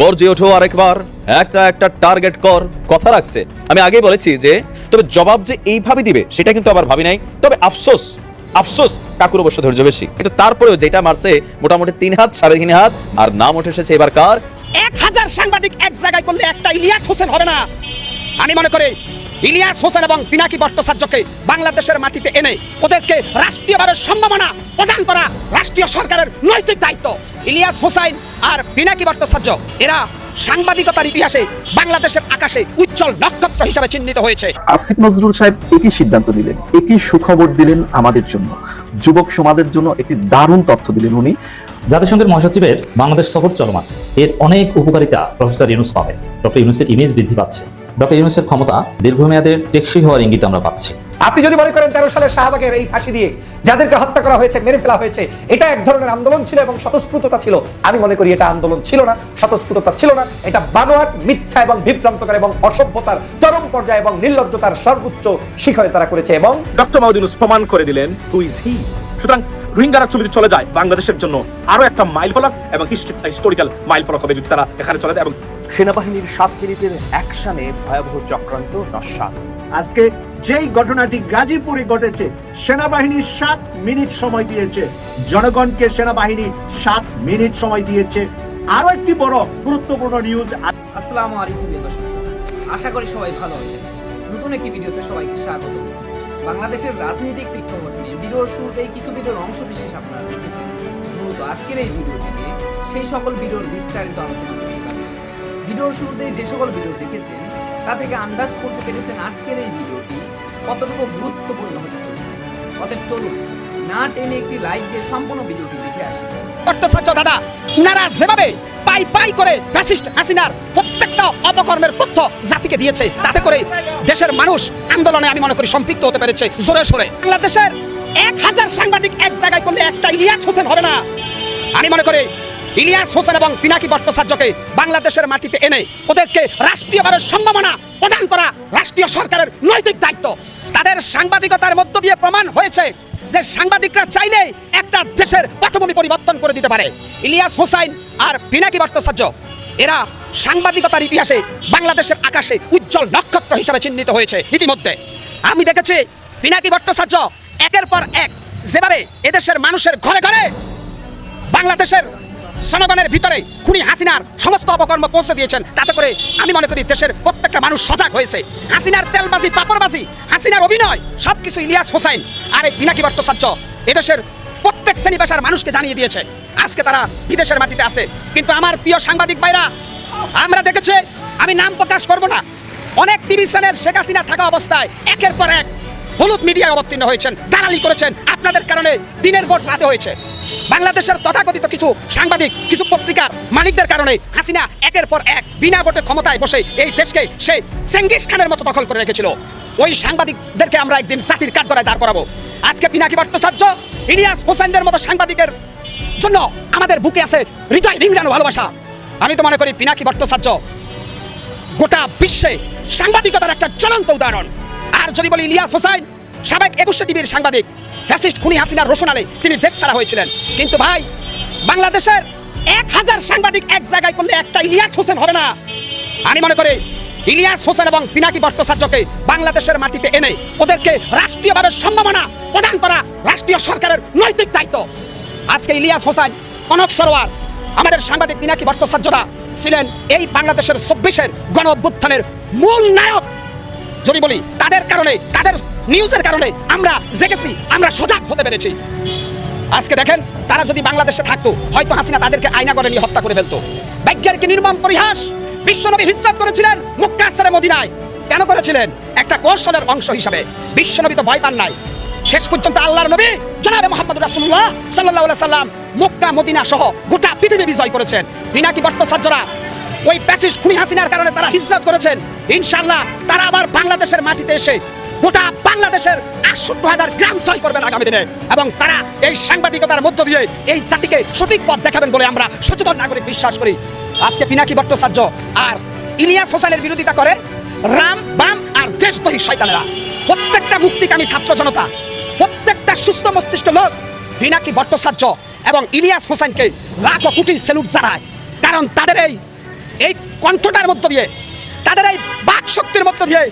গর্জে ওঠো আরেকবার। একটা একটা টার্গেট কর। কথা রাখছে। আমি আগেই বলেছি যে, তবে জবাব যে এইভাবে দিবে, সেটা কিন্তু আবার ভাবি নাই। তবে আফসোস আফসোস কাকুর অবশ্য ধৈর্য বেশি। কিন্তু তারপরেও যেটা মারছে, মোটামুটি তিন হাত, সাড়ে তিন হাত, আর নাম উঠে এসেছে এবার কার? এক হাজার সাংবাদিক এক জায়গায় করলে একটা ইলিয়াস হোসেন হবে না। আমি মনে করি ইলিয়াস হোসেন এবং পিনাকি ভট্টাচার্যকে বাংলাদেশের মাটিতে এনে ওদেরকে রাষ্ট্রীয়ভাবে সম্ভাবনা প্রদান করা রাষ্ট্রীয় সরকারের নৈতিক দায়িত্ব। ইলিয়াস হোসাইন আর পিনাকি ভট্টাচার্য এরা সাংবাদিকতার ইতিহাসে বাংলাদেশের আকাশে উজ্জ্বল নক্ষত্র হিসাবে চিহ্নিত হয়েছে। আসিফ নজরুল সাহেব একই সিদ্ধান্ত নিলেন একই সুখবর দিলেন আমাদের জন্য। যুবক সমাজের জন্য একটি দারুণ তথ্য দিলেন উনি। জাতিসংঘের মহাসচিবের বাংলাদেশ সফর চলমান। এর অনেক উপকারিতা প্রফেসর ইউনুস পাবেন। ডক্টর ইউনুসের ইমেজ বৃদ্ধি পাচ্ছে। ডক্টর ইউনুসের ক্ষমতা দীর্ঘমেয়াদের টেকসই হওয়ার ইঙ্গিত আমরা পাচ্ছি। আপনি যদি মনে করেন তেরো সালের শাহবাগের এই ফাঁসি দিয়ে যাদেরকে হত্যা করা হয়েছে মেরে ফেলা হয়েছে এটা এক ধরনের আন্দোলন ছিল এবং স্বতঃস্ফূর্ততা ছিল। আমি মনে করি এটা আন্দোলন ছিল না স্বতঃস্ফূর্ততা ছিল না। এটা বানোয়াট মিথ্যা এবং বিভ্রান্তকর এবং অসভ্যতার চরম পর্যায়ে এবং নির্লজ্জতার সর্বোচ্চ শিখরে তারা করেছে এবং ডক্টর মাহমুদ প্রমাণ করে দিলেন হু ইজ হি সুতরাং রোহিঙ্গারা ছবি চলে যায় বাংলাদেশের জন্য। আরও একটা মাইল ফলক এবং হিস্টোরিক্যাল মাইল ফলক হবে যদি তারা এখানে চলে যায় এবং সেনাবাহিনীর সাত মিনিটের অ্যাকশনে ভয়াবহ চক্রান্ত নস্বাত। আজকে যেই ঘটনাটি গাজীপুরে ঘটেছে সেনাবাহিনী সাত মিনিট সময় দিয়েছে। জনগণকে সেনাবাহিনী সাত মিনিট সময় দিয়েছে। আরও একটি বড় গুরুত্বপূর্ণ নিউজ আসসালামু আলাইকুম দর্শক আশা করি সবাই ভালো আছেন। নতুন একটি ভিডিওতে সবাইকে স্বাগত। বাংলাদেশের রাজনৈতিক প্রেক্ষাপট ভিডিওর শুরুতেই কিছু ভিডিওর অংশ বিশেষ আপনারা দেখেছেন। মূলত আজকের এই ভিডিও থেকে সেই সকল ভিডিওর বিস্তারিত আলোচনা করতে পারবেন ভিডিওর শুরুতেই যে সকল ভিডিও দেখেছেন, তা থেকে আন্দাজ করতে পেরেছেন আজকের এই ভিডিওটি কতটুকু গুরুত্বপূর্ণ হতে চলেছে। অতএব চলুন, না টেনে একটি লাইক দিয়ে সম্পূর্ণ ভিডিওটি দেখে আসি। দাদা, উনারা যেভাবে পাই পাই করে ফ্যাসিস্ট হাসিনার প্রত্যেকটা অপকর্মের তথ্য জাতিকে দিয়েছে, তাতে করে দেশের মানুষ আন্দোলনে আমি মনে করি সম্পৃক্ত হতে পেরেছে, জোরে সোরে। বাংলাদেশের এক হাজার সাংবাদিক এক জায়গায় করলে একটা ইলিয়াস হোসেন হবে না। আমি মনে করি ইলিয়াস হোসেন এবং পিনাকি ভট্টাচার্যকে বাংলাদেশের মাটিতে এনে ওদেরকে রাষ্ট্রীয়ভাবে সম্ভাবনা প্রদান করা রাষ্ট্রীয় সরকারের নৈতিক দায়িত্ব। তাদের সাংবাদিকতার মধ্য দিয়ে প্রমাণ হয়েছে যে সাংবাদিকরা চাইলেই একটা দেশের পটভূমি পরিবর্তন করে দিতে পারে। ইলিয়াস হোসাইন আর পিনাকি ভট্টাচার্য, এরা সাংবাদিকতার ইতিহাসে বাংলাদেশের আকাশে উজ্জ্বল নক্ষত্র হিসাবে চিহ্নিত হয়েছে ইতিমধ্যে। আমি দেখেছি পিনাকি ভট্টাচার্য একের পর এক, যেভাবে এদেশের মানুষের ঘরে ঘরে বাংলাদেশের জনগণের ভিতরে খুনি হাসিনার সমস্ত অপকর্ম পৌঁছে দিয়েছেন, তাতে করে আমি মনে করি দেশের প্রত্যেকটা মানুষ সজাগ হয়েছে। হাসিনার তেলবাজি, পাপড়বাজি, হাসিনার অভিনয়, সবকিছু ইলিয়াস হোসাইন আর এই পিনাকি ভট্টাচার্য এদেশের প্রত্যেক শ্রেণি পেশার মানুষকে জানিয়ে দিয়েছে। আজকে তারা বিদেশের মাটিতে আছে। কিন্তু আমার প্রিয় সাংবাদিক ভাইরা, আমরা দেখেছি, আমি নাম প্রকাশ করব না। অনেক টিভি চ্যানেল শেখ হাসিনা থাকা অবস্থায় একের পর এক হলুদ মিডিয়ায় অবতীর্ণ হয়েছেন, দালালি করেছেন। আপনাদের কারণে দিনের ভোট রাতে হয়েছে। বাংলাদেশের তথাকথিত কিছু সাংবাদিক, কিছু পত্রিকার মালিকদের কারণে হাসিনা একের পর এক বিনা ভোটে ক্ষমতায় বসে এই দেশকে সে চেঙ্গিস খানের মতো দখল করে রেখেছিল। ওই সাংবাদিকদেরকে আমরা একদিন জাতির কাঠগড়ায় দাঁড় করাবো। আজকে পিনাকি ভট্টাচার্য, ইলিয়াস হোসেনদের মতো সাংবাদিকের জন্য আমাদের বুকে আছে হৃদয় রিংড়ানো ভালোবাসা। আমি তো মনে করি পিনাকি ভট্টাচার্য গোটা বিশ্বে সাংবাদিকতার একটা জ্বলন্ত উদাহরণ। আর যদি বলি ইলিয়াস হোসাইন, সাবেক একুশে টিভির সাংবাদিক, ফ্যাসিস্ট খুনি হাসিনার রোশনালে তিনি দেশ ছাড়া হয়েছিলেন। কিন্তু ভাই, বাংলাদেশের এক হাজার সাংবাদিক এক জায়গায় করলে একটা ইলিয়াস হোসেন হবে না। আমি মনে করি ইলিয়াস হোসেন এবং পিনাকি ভট্টাচার্যকে বাংলাদেশের মাটিতে এনে ওদেরকে রাষ্ট্রীয়ভাবে সম্ভাবনা প্রদান করা রাষ্ট্রীয় সরকারের নৈতিক দায়িত্ব। আজকে ইলিয়াস হোসেন, কনক সরোয়ার, আমাদের সাংবাদিক পিনাকি ভট্টাচার্যরা ছিলেন এই বাংলাদেশের চব্বিশের গণ অভ্যুত্থানের মূল নায়ক। যদি বলি তাদের কারণে, তাদের নিউজের কারণে আমরা জেগেছি, আমরা সজাগ হতে পেরেছি। আজকে দেখেন, তারা যদি বাংলাদেশে থাকতো, হয়তো হাসিনা তাদেরকে আয়না করে নিয়ে হত্যা করে ফেলতো। বৈজ্ঞানিক নির্মম পরিহাস? বিশ্বনবী হিজরত করেছিলেন মক্কা ছেড়ে মদিনায়। কেন করেছিলেন? একটা কৌশলের অংশ হিসাবে। বিশ্বনবী তো ভয় পান নাই। শেষ পর্যন্ত আল্লাহর নবী জনাবে মোহাম্মদ রাসূলুল্লাহ সাল্লাল্লাহু আলাইহি সাল্লাম মক্কা, মদিনা সহ গোটা পৃথিবী বিজয় করেছেন। পিনাকি ভট্টাচার্যরা ওই প্যাসিস খুনি হাসিনার কারণে তারা হিজরত করেছেন। ইনশাআল্লাহ তারা আবার বাংলাদেশের মাটিতে এসে গোটা বাংলাদেশের আটষট্টি হাজার গ্রাম জয় করবেন আগামী দিনে। এবং তারা এই সাংবাদিকতার মধ্য দিয়ে এই জাতিকে সঠিক পথ দেখাবেন বলে আমরা সচেতন নাগরিক বিশ্বাস করি। আজকে পিনাকি ভট্টাচার্য আর ইলিয়াস হোসেনের বিরোধিতা করে রাম, বাম আর দেশদ্রোহী শয়তানেরা। প্রত্যেকটা মুক্তিকামী ছাত্র জনতা, প্রত্যেকটা সুস্থ মস্তিষ্ক লোক পিনাকি ভট্টাচার্য এবং ইলিয়াস হোসেনকে লাখো কোটি সেলুট জানায়। কারণ তাদের এই এই কণ্ঠটার মধ্য দিয়ে, তাদের এই বাক শক্তির মধ্য দিয়ে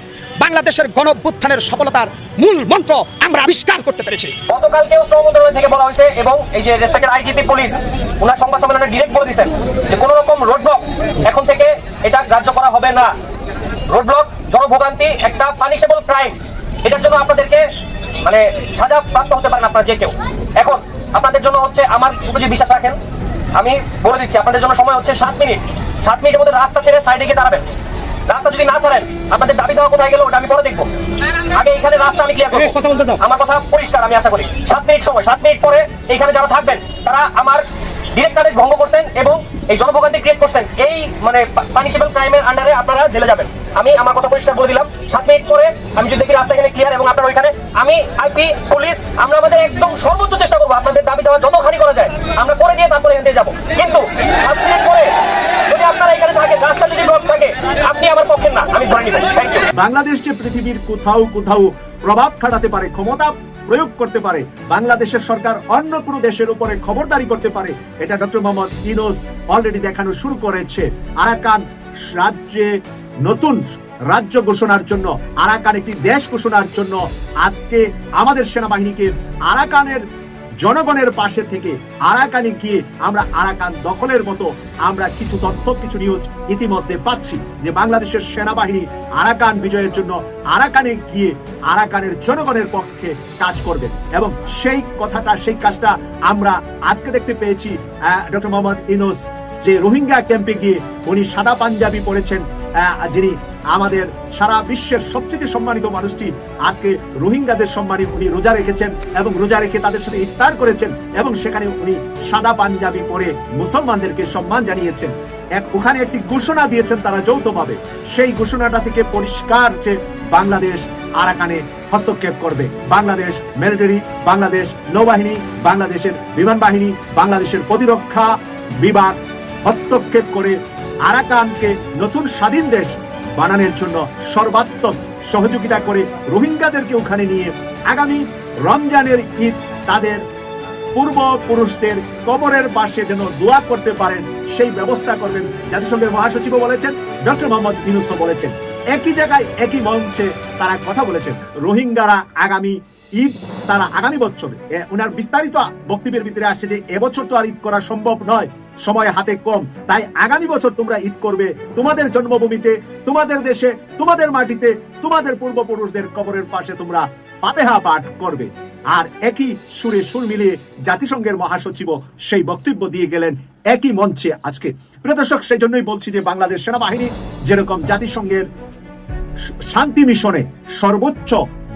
বাংলাদেশের গণভ্যুত্থানের সফলতার মূল মন্ত্র আমরা আবিষ্কার করতে পেরেছি। গতকালকেও শ্রম মন্ত্রণালয় থেকে বলা হয়েছে এবং এই যে রেসপেক্টেড আইজিপি পুলিশ ওনার সংবাদ সম্মেলনে ডিরেক্ট বলে দিয়েছেন যে কোনো রকম রোড ব্লক এখন থেকে এটা গ্রাহ্য করা হবে না। রোড ব্লক জনভোগান্তি একটা পানিশেবল ক্রাইম এটার জন্য আপনাদেরকে মানে সাজা প্রাপ্ত হতে পারেন আপনারা যে কেউ। এখন আপনাদের জন্য হচ্ছে আমার উপর যদি বিশ্বাস রাখেন। আমি বলে দিচ্ছি, আপনাদের জন্য সময় হচ্ছে সাত মিনিট। সাত মিনিটের মধ্যে রাস্তা ছেড়ে সাইডে গিয়ে দাঁড়াবেন। রাস্তা যদি না ছাড়েন আপনাদের দাবি দেওয়া কোথায় গেল ওটা আমি পরে দেখব। আগে এখানে রাস্তা আমি ক্লিয়ার করব। আমার কথা পরিষ্কার আমি আশা করি। সাত মিনিট সময় সাত মিনিট পরে এখানে যারা থাকবেন তারা আমার ডিরেক্ট আদেশ ভঙ্গ করছেন এবং এই জনভোগান্তি ক্রিয়েট করছেন। এই মানে পানিশেবল ক্রাইমের আন্ডারে আপনারা জেলে যাবেন। আমি আমার কথা পরিষ্কার বলে দিলাম। সাত মিনিট পরে আমি যদি দেখি রাস্তা এখানে ক্লিয়ার এবং আপনার ওইখানে আমি আইপি পুলিশ আমরা আমাদের একদম সর্বোচ্চ চেষ্টা করব আপনাদের দাবি দেওয়া যতখানি করা যায় আমরা করে দিয়ে তারপরে এখান থেকে যাব। কিন্তু সাত মিনিট পরে নিবেন বাংলাদেশ যে পৃথিবীর কোথাও কোথাও প্রভাব খাটাতে পারে, ক্ষমতা প্রয়োগ করতে পারে, বাংলাদেশের সরকার অন্য কোনো দেশের উপরে খবরদারি করতে পারে, এটা ডক্টর মোহাম্মদ ইনোস অলরেডি দেখানো শুরু করেছে। আরাকান রাজ্যে নতুন রাজ্য ঘোষণার জন্য, আরাকান একটি দেশ ঘোষণার জন্য আজকে আমাদের সেনাবাহিনীকে আরাকানের জনগণের পাশে থেকে আরাকানে গিয়ে আমরা আরাকান দখলের মতো আমরা কিছু তথ্য, কিছু নিউজ ইতিমধ্যে পাচ্ছি যে বাংলাদেশের সেনাবাহিনী আরাকান বিজয়ের জন্য আরাকানে গিয়ে আরাকানের জনগণের পক্ষে কাজ করবে। এবং সেই কথাটা, সেই কাজটা আমরা আজকে দেখতে পেয়েছি ডক্টর মোহাম্মদ ইনোস যে রোহিঙ্গা ক্যাম্পে গিয়ে উনি সাদা পাঞ্জাবি পরেছেন যিনি আমাদের সারা বিশ্বের সবচেয়ে সম্মানিত মানুষটি আজকে রোহিঙ্গাদের সম্মানে উনি রোজা রেখেছেন এবং রোজা রেখে তাদের সাথে ইফতার করেছেন এবং সেখানে উনি সাদা পাঞ্জাবি পরে মুসলমানদেরকে সম্মান জানিয়েছেন। এক ওখানে একটি ঘোষণা দিয়েছেন তারা যৌথভাবে। সেই ঘোষণাটা থেকে পরিষ্কার যে বাংলাদেশ আরাকানে হস্তক্ষেপ করবে। বাংলাদেশ মিলিটারি, বাংলাদেশ নৌবাহিনী, বাংলাদেশের বিমান বাহিনী, বাংলাদেশের প্রতিরক্ষা বিভাগ হস্তক্ষেপ করে আরাকানকে নতুন স্বাধীন দেশ বানানোর জন্য সর্বাত্মক সহযোগিতা করে রোহিঙ্গাদেরকে ওখানে নিয়ে আগামী রমজানের ঈদ তাদের পূর্বপুরুষদের কবরের পাশে যেন দোয়া করতে পারেন, সেই ব্যবস্থা করবেন। জাতিসংঘের মহাসচিব বলেছেন, ডক্টর মোহাম্মদ ইউনুসও বলেছেন। একই জায়গায়, একই মঞ্চে তারা কথা বলেছেন। রোহিঙ্গারা আগামী ঈদ তারা আগামী বছর ওনার বিস্তারিত বক্তব্যের ভিতরে আসছে যে, এবছর তো আর ঈদ করা সম্ভব নয়। সময় হাতে কম। তাই আগামী বছর তোমরা ঈদ করবে। তোমাদের জন্মভূমিতে, তোমাদের দেশে, তোমাদের মাটিতে, তোমাদের পূর্বপুরুষদের কবরের পাশে তোমরা ফাতেহা পাঠ করবে। আর একই সুরে সুর মিলিয়ে জাতিসংঘের মহাসচিব সেই বক্তব্য দিয়ে গেলেন একই মঞ্চে আজকে। প্রদর্শক সেই জন্যই বলছি যে বাংলাদেশ সেনাবাহিনী যেরকম জাতিসংঘের শান্তি মিশনে সর্বোচ্চ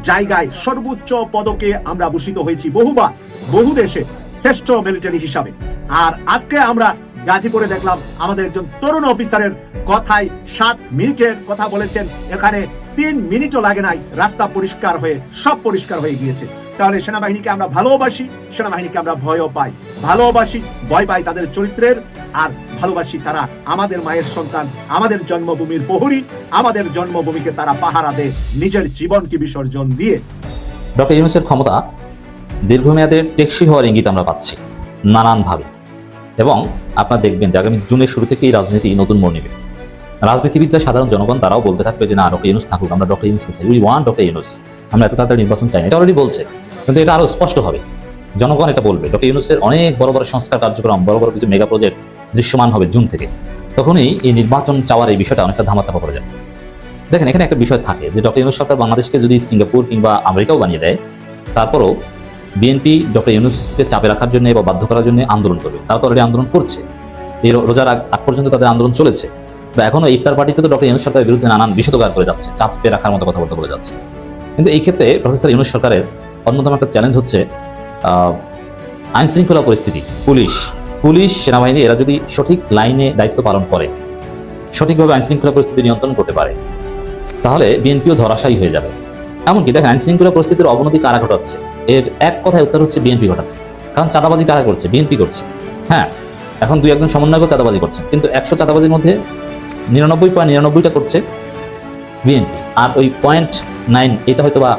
জায়গায় সর্বোচ্চ পদকে আমরা ভূষিত হয়েছি বহুবার বহু দেশে শ্রেষ্ঠ মিলিটারি হিসাবে। আর আজকে আমরা গাজীপুরে দেখলাম আমাদের একজন তরুণ অফিসারের কথায় সাত মিনিটের কথা বলেছেন। এখানে তিন মিনিটও লাগে নাই, রাস্তা পরিষ্কার হয়ে, সব পরিষ্কার হয়ে গিয়েছে। তাহলে সেনাবাহিনীকে আমরা ভালোবাসি, সেনাবাহিনীকে আমরা ভয়ও পাই। ভালোবাসি, ভয় পাই তাদের চরিত্রের। আর ভালোবাসি তারা আমাদের মায়ের সন্তান, আমাদের জন্মভূমির প্রহরী, আমাদের জন্মভূমিকে তারা পাহারা দেয়, নিজের জীবনকে বিসর্জন দিয়ে। ডক্টর ইউনুসের ক্ষমতা দীর্ঘমেয়াদে টেকসই হওয়ার ইঙ্গিত আমরা পাচ্ছি, নানানভাবে। এবং আপনারা দেখবেন যে আগামী জুনের শুরু থেকেই রাজনীতি নতুন মোড় নেবে। রাজনীতিবিদরা, সাধারণ জনগণ তারাও বলতে থাকবে যে, না, ডক্টর ইউনুস থাকুক, আমরা ডক্টর ইউনুস চাই। We want doctor Yunus. আমরা এত তাড়াতাড়ি নির্বাচন চাই না এটা অলরেডি বলছে, কিন্তু এটা আরও স্পষ্ট হবে। জনগণ এটা বলবে। ডক্টর ইউনুসের অনেক বড় বড় সংস্কার কার্যক্রম, বড় বড় কিছু মেগা প্রজেক্ট দৃশ্যমান হবে জুন থেকে, তখনই এই নির্বাচন চাওয়ার এই বিষয়টা অনেকটা ধামাচাপা পড়ে যাবে। দেখেন, এখানে একটা বিষয় থাকে যে ডক্টর ইউনুস সরকার বাংলাদেশকে যদি সিঙ্গাপুর কিংবা আমেরিকাও বানিয়ে দেয়, তারপরও বিএনপি ডক্টর ইউনুসকে চাপে রাখার জন্য বা বাধ্য করার জন্য আন্দোলন করবে। তারা তো অলরেডি আন্দোলন করছে। এই রোজার আগ পর্যন্ত তাদের আন্দোলন চলেছে। বা এখনও ইফতার পার্টিতে তো ডক্টর ইউনুস সরকারের বিরুদ্ধে নানান বিষোদগার করে যাচ্ছে, চাপে রাখার মতো কথাবার্তা বলে যাচ্ছে। কিন্তু এই ক্ষেত্রে প্রফেসর ইউনুস সরকারের অন্যতম একটা চ্যালেঞ্জ হচ্ছে আইনশৃঙ্খলা পরিস্থিতি, পুলিশ পুলিশ, সেনাবাহিনী, এরা যদি সঠিক লাইনে দায়িত্ব পালন করে, সঠিকভাবে আইন শৃঙ্খলা পরিস্থিতি নিয়ন্ত্রণ করতে পারে, তাহলে বিএনপিও ধরাশায়ী হয়ে যাবে। এমনকি দেখেন আইন শৃঙ্খলা পরিস্থিতির অবনতি কারা ঘটাচ্ছে? এর এক কথায় উত্তর হচ্ছে বিএনপি ঘটাচ্ছে। কারণ চাঁদাবাজি কারা করছে? বিএনপি করছে। হ্যাঁ এখন দুই একজন সমন্বয়ক চাঁদাবাজি করছে। কিন্তু একশো চাঁদাবাজির মধ্যে নিরানব্বই পয়েন্ট নিরানব্বইটা করছে বিএনপি। আর ওই পয়েন্ট নাইন এটা হয়তো বা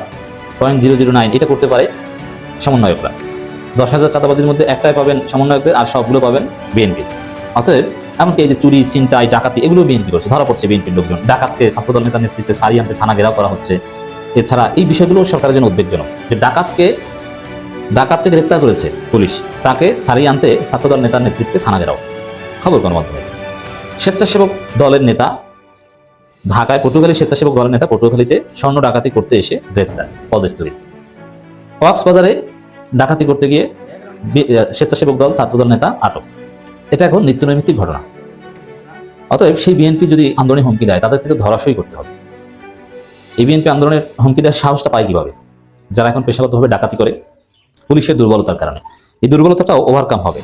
পয়েন্ট জিরো জিরো নাইন এটা করতে পারে সমন্বয়করা। দশ হাজার চাঁদাবাজির মধ্যে একটাই পাবেন সমন্বয়কদের আর সবগুলো পাবেন বিএনপি অতএব এমনকি এই যে চুরি চিন্তাই ডাকাতি, এগুলো বিএনপি করছে, ধরা পড়ছে বিএনপির লোকজন। ডাকাতকে ছাত্রদল নেতার নেতৃত্বে সারি আনতে থানা ঘেরাও করা হচ্ছে। এছাড়া এই বিষয়গুলো সরকারের জন্য উদ্বেগজনক যে ডাকাতকে ডাকাতকে গ্রেপ্তার করেছে পুলিশ, তাকে সারিয়ে আনতে ছাত্রদল নেতার নেতৃত্বে থানা ঘেরাও। খবর গণমাধ্যমে। স্বেচ্ছাসেবক দলের নেতা, ঢাকায় পটুয়াখালী স্বেচ্ছাসেবক দলের নেতা পটুয়াখালীতে স্বর্ণ ডাকাতি করতে এসে গ্রেপ্তার। পদস্থিত কক্সবাজারে ডাকাতি করতে গিয়ে স্বেচ্ছাসেবক দল, ছাত্রদল নেতা আটক। এটা এখন নিত্যনৈমিত্তিক ঘটনা। অতএব সেই বিএনপি যদি আন্দোলনে হুমকি দেয়, তাদেরকে তো ধরাশয়ী করতে হবে। এই বিএনপি আন্দোলনের হুমকি দেওয়ার সাহসটা পায় কীভাবে? যারা এখন পেশাগতভাবে ডাকাতি করে, পুলিশের দুর্বলতার কারণে। এই দুর্বলতাটাও ওভারকাম হবে।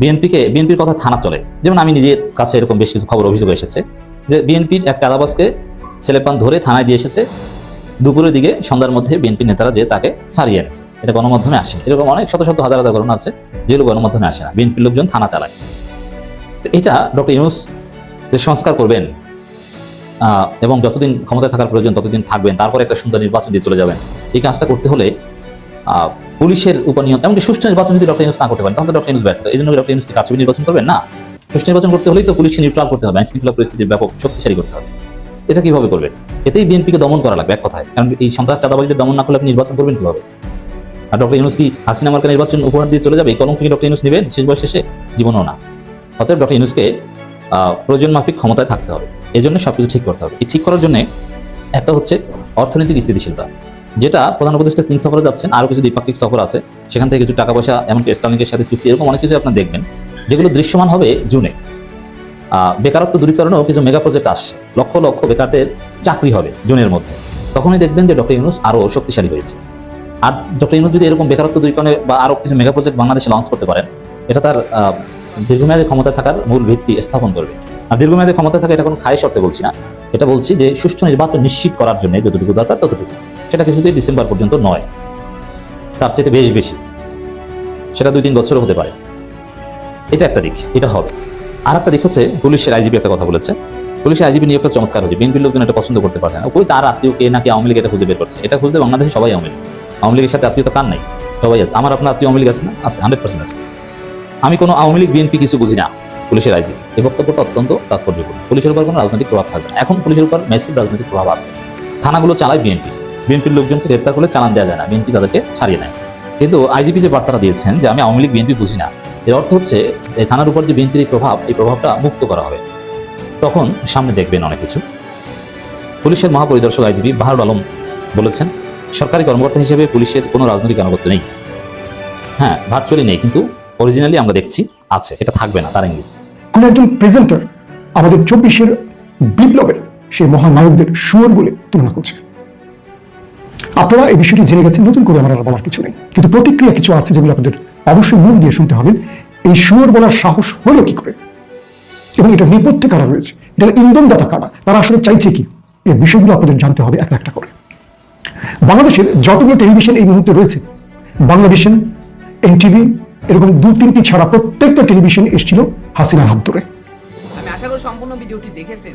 বিএনপিকে বিএনপির কথা থানা চলে। যেমন আমি নিজের কাছে এরকম বেশ কিছু খবর, অভিযোগ এসেছে যে বিএনপির এক চাঁদাবাজকে ছেলেপান ধরে থানায় দিয়ে এসেছে। দুপুরের দিকে সন্ধ্যার মধ্যে বিএনপি নেতারা যে তাকে ছাড়িয়ে এনেছে। এটা গণমাধ্যমে আসে এরকম অনেক শত শত হাজার হাজার ঘটনা আছে, যেগুলো গণমাধ্যমে আসে না। বিএনপির লোকজন থানা চালায়। এটা ডক্টর ইউনুস যে সংস্কার করবেন এবং যতদিন ক্ষমতায় থাকার প্রয়োজন ততদিন থাকবেন, তারপরে একটা সুন্দর নির্বাচন দিয়ে চলে যাবেন। এই কাজটা করতে হলে পুলিশের উপর নিয়ন্ত্রণ এমনকি সুষ্ঠু নির্বাচন যদি ডক্টর ইউনুস না করতে পারেন, তাহলে ডক্টর ইউনুস ব্যর্থ। এই জন্য ডক্টর ইউনুস কি কারচুপি নির্বাচন করবেন না। সুষ্ঠু নির্বাচন করতে হলেই তো পুলিশকে নিউট্রাল করতে হবে। আইন শৃঙ্খলা পরিস্থিতির ব্যাপক, শক্তিশালী করতে হবে। এটা কীভাবে করবেন? এতেই বিএনপিকে দমন করা লাগবে এক কথায়। কারণ এই সন্ত্রাস চাঁদাবাজিদের দমন না করলে আপনি নির্বাচন করবেন কীভাবে? আর ডক্টর ইউনুস কি হাসিনা মার্কা নির্বাচন উপহার দিয়ে চলে যাবে? এই কলঙ্ক ডক্টর ইউনুস নেবেন? শেষ বয়স শেষে? জীবনও না। অতএব ডক্টর ইউনুসকে প্রয়োজন মাফিক ক্ষমতায় থাকতে হবে। এই জন্য সবকিছু ঠিক করতে হবে। এই ঠিক করার জন্য একটা হচ্ছে অর্থনৈতিক স্থিতিশীলতা, যেটা প্রধান উপদেষ্টা চীন সফরে যাচ্ছেন, আরও কিছু দ্বিপাক্ষিক সফর আছে। সেখান থেকে কিছু টাকা পয়সা, এমনকি স্টার্লিংকের সাথে চুক্তি, এরকম অনেক কিছু আপনার দেখবেন, যেগুলো দৃশ্যমান হবে জুনে। বেকারত্ব দূরীকরণেও কিছু মেগা প্রজেক্ট আসছে লক্ষ লক্ষ বেকারদের চাকরি হবে জুনের মধ্যে। তখনই দেখবেন যে ডক্টর ইউনুস আরও শক্তিশালী হয়েছে। আর ডক্টর ইউনুস যদি এরকম বেকারত্ব দূরীকরণে বা আরও কিছু মেগা প্রজেক্ট বাংলাদেশে লঞ্চ করতে পারেন, এটা তার দীর্ঘমেয়াদী ক্ষমতা থাকার মূল ভিত্তি স্থাপন করবে। আর দীর্ঘমেয়াদী ক্ষমতা থাকা এটা কোনো খায় শর্তে বলছি না। এটা বলছি যে সুষ্ঠু নির্বাচন নিশ্চিত করার জন্য যতটুকু দরকার ততটুকু। সেটা কিছুতেই ডিসেম্বর পর্যন্ত নয়। তার চেয়ে বেশ বেশি। সেটা দুই তিন বছরও হতে পারে। এটা একটা দিক, এটা হবে। আর একটা হচ্ছে, পুলিশের আইজিপি একটা কথা বলেছে। পুলিশের আইজিপি নিয়োগটা চমৎকার হয়েছে। বিএনপির লোকজন এটা পছন্দ করতে পারছে না। ওই তার আত্মীয় কে নাকি আওয়ামী লীগ এটা খুঁজে বের করছে। এটা খুঁজতে বাংলাদেশে সবাই আওয়ামী লীগ। আওয়ামী লীগের সাথে আত্মীয়তা কার নাই? সবাই আছে। আমার আপনার আত্মীয় আওয়ামী লীগ আছে না? আছে হান্ড্রেড পার্সেন্ট আছে। আমি কোনো আওয়ামী লীগ, বিএনপি কিছু বুঝি না, পুলিশের আইজিপি এই বক্তব্যটা অত্যন্ত তাৎপর্যপূর্ণ। পুলিশের উপর কোনো রাজনৈতিক প্রভাব থাকবে না। এখন পুলিশের উপর মেসিভ রাজনৈতিক প্রভাব আছে। থানাগুলো চালায় বিএনপি। বিএনপির লোকজনকে গ্রেপ্তার করলে চালান দেওয়া যায় না। বিএনপি তাদেরকে ছাড়িয়ে নেয়। কিন্তু আইজিপি যে বার্তাটা দিয়েছেন যে আমি আওয়ামী লীগ, বিএনপি বুঝি না এর অর্থ হচ্ছে, এই থানার উপর যে বিএনপির প্রভাব, এই প্রভাবটা মুক্ত করা হবে। তখন সামনে দেখবেন অনেক কিছু। পুলিশের মহাপরিদর্শক আইজিপি বাহারুল আলম বলেছেন, সরকারি কর্মকর্তা হিসেবে পুলিশের কোনো রাজনৈতিক আনুগত্য নেই। হ্যাঁ ভার্চুয়ালি নেই, কিন্তু অরিজিনালি আমরা দেখছি, আছে, এটা থাকবে না, তার ইঙ্গিত কোন একজন প্রেজেন্টার আমাদের চব্বিশের বিপ্লবের সেই মহানায়কদের সুর বলে তুলনা করছে। আপনারা এই বিষয়টি জেনে গেছেন, নতুন করে আমার বলার কিছু নেই। কিন্তু প্রতিক্রিয়া কিছু আছে যেগুলো আপনাদের অবশ্যই মন দিয়ে শুনতে হবে, এই সুর বলার সাহস হলো কি করে? এবং এটা নেপথ্যে কারা রয়েছে? এটা ইন্ধনদাতা কারা? তারা আসলে চাইছে কি? এই বিষয়গুলো আপনাদের জানতে হবে একটা একটা করে। বাংলাদেশের যতগুলো টেলিভিশন এই মুহূর্তে রয়েছে বাংলাদেশন এনটিভি, এরকম দু তিনটি ছাড়া প্রত্যেকটা টেলিভিশন এসেছিল হাসিনার হাত ধরে। আমি আশা করি সম্পূর্ণ ভিডিওটি দেখেছেন।